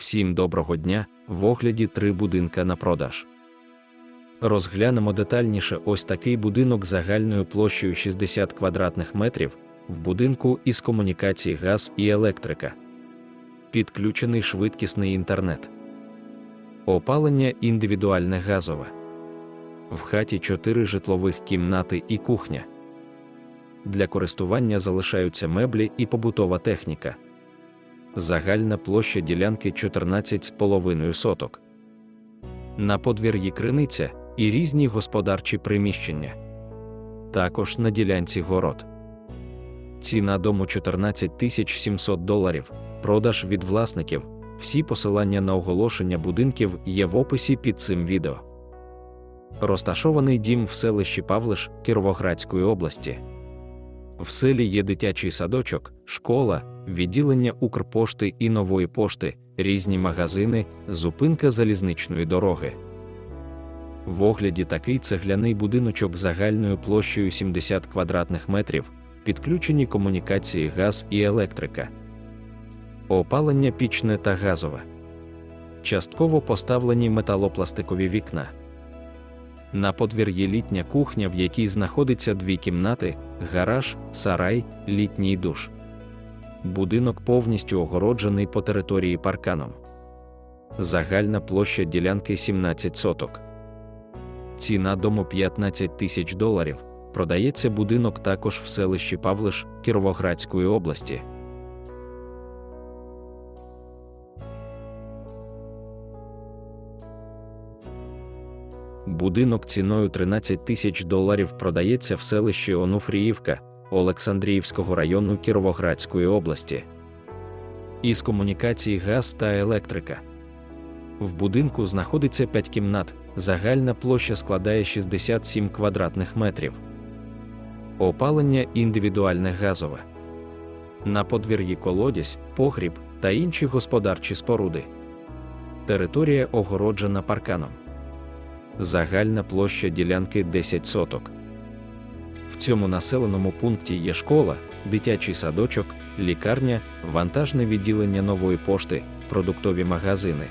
Всім доброго дня! В огляді три будинка на продаж. Розглянемо детальніше ось такий будинок загальною площею 60 квадратних метрів в будинку із комунікацій газ і електрика. Підключений швидкісний інтернет. Опалення індивідуальне газове. В хаті 4 житлових кімнати і кухня. Для користування залишаються меблі і побутова техніка. Загальна площа ділянки 14,5 соток. На подвір'ї криниця і різні господарчі приміщення. Також на ділянці город. Ціна дому 14 700 доларів. Продаж від власників. Всі посилання на оголошення будинків є в описі під цим відео. Розташований дім в селищі Павлиш Кіровоградської області. В селі є дитячий садочок, школа, відділення Укрпошти і нової пошти, різні магазини, зупинка залізничної дороги. В огляді такий цегляний будиночок загальною площею 70 квадратних метрів, підключені комунікації газ і електрика, опалення пічне та газове, частково поставлені металопластикові вікна. На подвір'ї літня кухня, в якій знаходиться дві кімнати, гараж, сарай, літній душ. Будинок повністю огороджений по території парканом. Загальна площа ділянки 17 соток. Ціна дому 15 тисяч доларів. Продається будинок також в селищі Павлиш Кіровоградської області. Будинок ціною 13 тисяч доларів продається в селищі Онуфріївка Олександріївського району Кіровоградської області. Із комунікацій газ та електрика. В будинку знаходиться 5 кімнат, загальна площа складає 67 квадратних метрів. Опалення індивідуальне газове. На подвір'ї колодязь, погріб та інші господарчі споруди. Територія огороджена парканом. Загальна площа ділянки 10 соток. В цьому населеному пункті є школа, дитячий садочок, лікарня, вантажне відділення нової пошти, продуктові магазини.